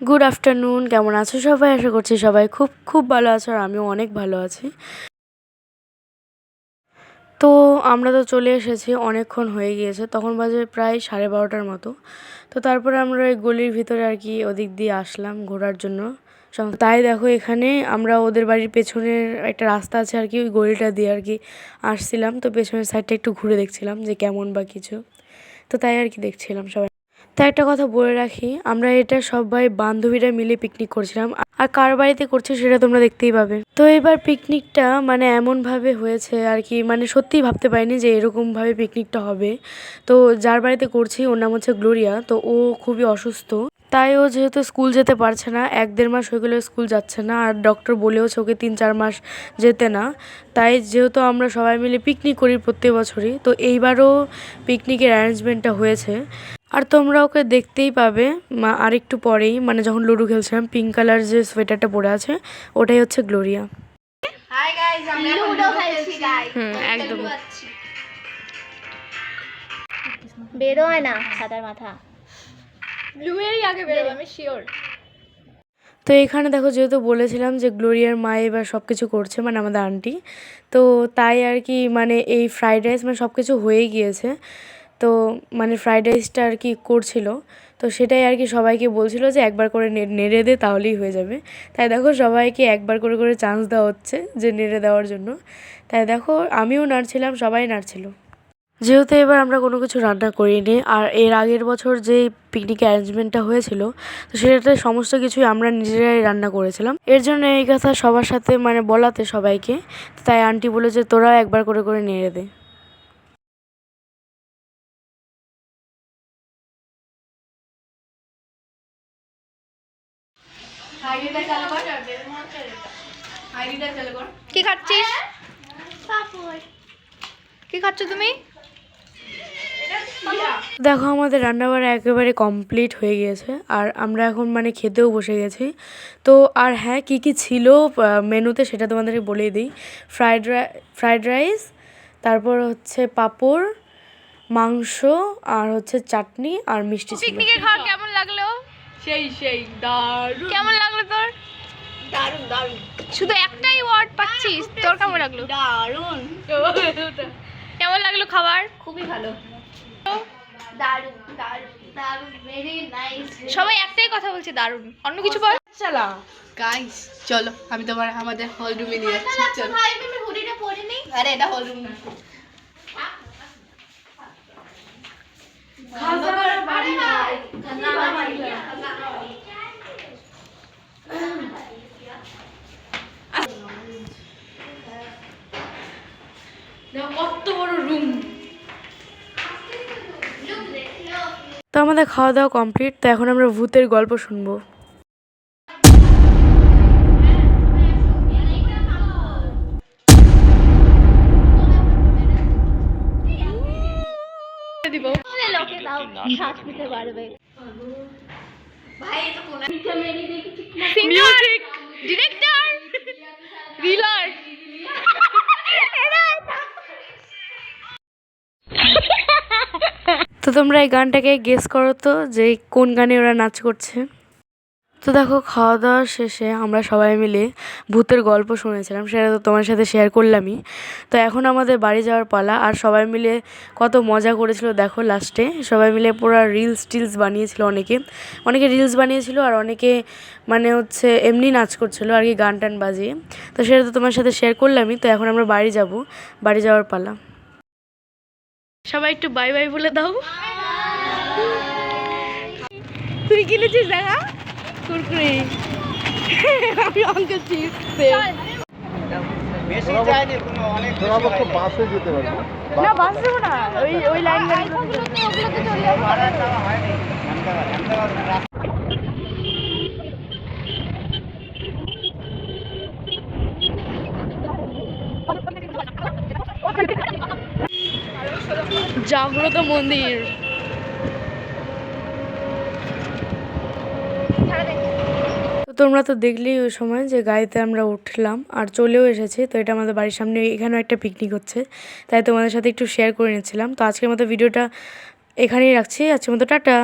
Good afternoon কেমন আছো সবাই? আশা করছি সবাই খুব খুব ভালো আছো আর আমিও অনেক ভালো আছি। তো আমরা তো চলে এসেছি, অনেকক্ষণ হয়ে গিয়েছে, তখন বাজে প্রায় সাড়ে বারোটার মতো। তো তারপরে আমরা ওই গলির ভিতরে আর কি ওদিক দিয়ে আসলাম ঘোরার জন্য। তাই দেখো এখানে আমরা ওদের বাড়ির পেছনের একটা রাস্তা আছে আর কি, ওই গলিটা দিয়ে আর কি আসছিলাম। তো পেছনের সাইডটা একটু ঘুরে দেখছিলাম যে কেমন বা কিছু। তো তাই আর কি দেখছিলাম সবাই। তাই একটা কথা বলে রাখি, আমরা এটা সবাই বান্ধবীরা মিলে পিকনিক করছিলাম। আর কার বাড়িতে করছি সেটা তোমরা দেখতেই পাবে। তো এবার পিকনিকটা মানে এমনভাবে হয়েছে আর কি মানে সত্যিই ভাবতে পারিনি যে এরকমভাবে পিকনিকটা হবে। তো যার বাড়িতে করছি ওর নাম হচ্ছে গ্লোরিয়া, তো ও খুবই অসুস্থ। তাই ও যেহেতু স্কুল যেতে পারছে না এক দেড় মাস হয়ে গেলে স্কুল যাচ্ছে না আর ডক্টর বলেওছে ওকে তিন চার মাস যেতে না। তাই যেহেতু আমরা সবাই মিলে পিকনিক করি প্রত্যেক বছরই তো এইবারও পিকনিকের অ্যারেঞ্জমেন্টটা হয়েছে। আর তোমরা ওকে দেখতেই পাবে মা- আর একটু পরেই মানে যখন লুডো খেলছিলাম পিঙ্ক কালার যে সোয়েটারটা পরে আছে ওটাই হচ্ছে গ্লোরিয়া একদম। বেরোয় না সাদার মাথা। ব্লুমেরই আগে বেরোবে আমি শিওর তো এখানে দেখো যেহেতু বলেছিলাম যে গ্লোরিয়ার মা এবার সব কিছু করছে মানে আমাদের আন্টি তো তাই আর কি মানে এই ফ্রাইড রাইস মানে সব কিছু হয়ে গিয়েছে। তো মানে ফ্রাইড রাইসটা আর কি করছিল তো সেটাই আর কি সবাইকে বলছিল যে একবার করে নে- নেড়ে দে তাহলেই হয়ে যাবে। তাই দেখো সবাইকে একবার করে করে চান্স দেওয়া হচ্ছে যে নেড়ে দেওয়ার জন্য। তাই দেখো আমিও নাড়ছিলাম সবাই নাড়ছিল। যেহেতু এবার আমরা কোনো কিছু রান্না করিনি আর এর আগের বছর যে পিকনিক অ্যারেঞ্জমেন্টটা হয়েছিল তো সেটাতে সমস্ত কিছুই আমরা নিজেরাই রান্না করেছিলাম। এর জন্য এই কথা সবার সাথে মানে বলাতে সবাইকে তাই আন্টি বলে যে তোরাও একবার করে করে নেড়ে দে। কি খাচ্ছিস? কি খাচ্ছ তুমি? দেখো আমাদের রান্নাবাড়া একেবারে কমপ্লিট হয়ে গিয়েছে আর আমরা এখন মানে খেতেও বসে গেছি। তো আর হ্যাঁ কী কী ছিল মেনুতে সেটা তোমাদেরকে বলেই দিই। ফ্রাইড রাই ফ্রাইড রাইস তারপর হচ্ছে পাঁপড় মাংস আর হচ্ছে চাটনি আর মিষ্টি ছিল। পিকনিকে খাওয়া কেমন লাগল? সেই সেই দারুণ। কেমন লাগল তোর? দারুণ দারুণ। শুধু একটাই ওয়ার্ড পাচ্ছিস তোর কেমন লাগল? দারুণ। কেমন লাগল খাবার? খুবই ভালো। দারুণ দারুণ দারুণ ভেরি নাইস সবাই একটাই কথা বলছে দারুণ। অন্য কিছু বল? চালা। গাইস চলো আমি তোমার আমাদের হল রুমে নিয়ে যাচ্ছি চলো। ভাই তুমি হুডিটা পরে নেই? আরে এটা হল রুম কত তো আমাদের খাওয়া দাওয়া কমপ্লিট তো এখন আমরা ভূতের গল্প শুনব। ভাই তো তাও তো তোমরা এই গানটাকে গেস করো তো যে কোন গানে ওরা নাচ করছে। তো দেখো খাওয়া দাওয়া শেষে আমরা সবাই মিলে ভূতের গল্প শুনেছিলাম, সেটা তো তোমার সাথে শেয়ার করলামই। তো এখন আমাদের বাড়ি যাওয়ার পালা, আর সবাই মিলে কত মজা করেছিল, দেখো লাস্টে সবাই মিলে পুরো রিলস টিলস বানিয়েছিল অনেকে। অনেকে রিলস বানিয়েছিল, আর অনেকে মানে হচ্ছে এমনি নাচ করছিল, আর কি গান টান বাজিয়ে। তো সেটা তো তোমার সাথে শেয়ার করলামই, তো এখন আমরা বাড়ি যাব, বাড়ি যাওয়ার পালা। সবাই একটু বাই বাই বলে দাও। তুই কিনেছিস দেখা? কুরকুরি। আমি অঙ্কেল চিপস বাস দেবো না। ওই ওই লাইন জাগ্রত মন্দির। তোমরা তো দেখলেই ওই সময় যে গাড়িতে আমরা উঠলাম আর চলেও এসেছি, তো এটা আমাদের বাড়ির সামনে এখানেও একটা পিকনিক হচ্ছে। তাই তোমাদের সাথে একটু শেয়ার করে নিচ্ছিলাম। তো আজকের মতো ভিডিওটা এখানেই রাখছি। আজকের মতো টাটা।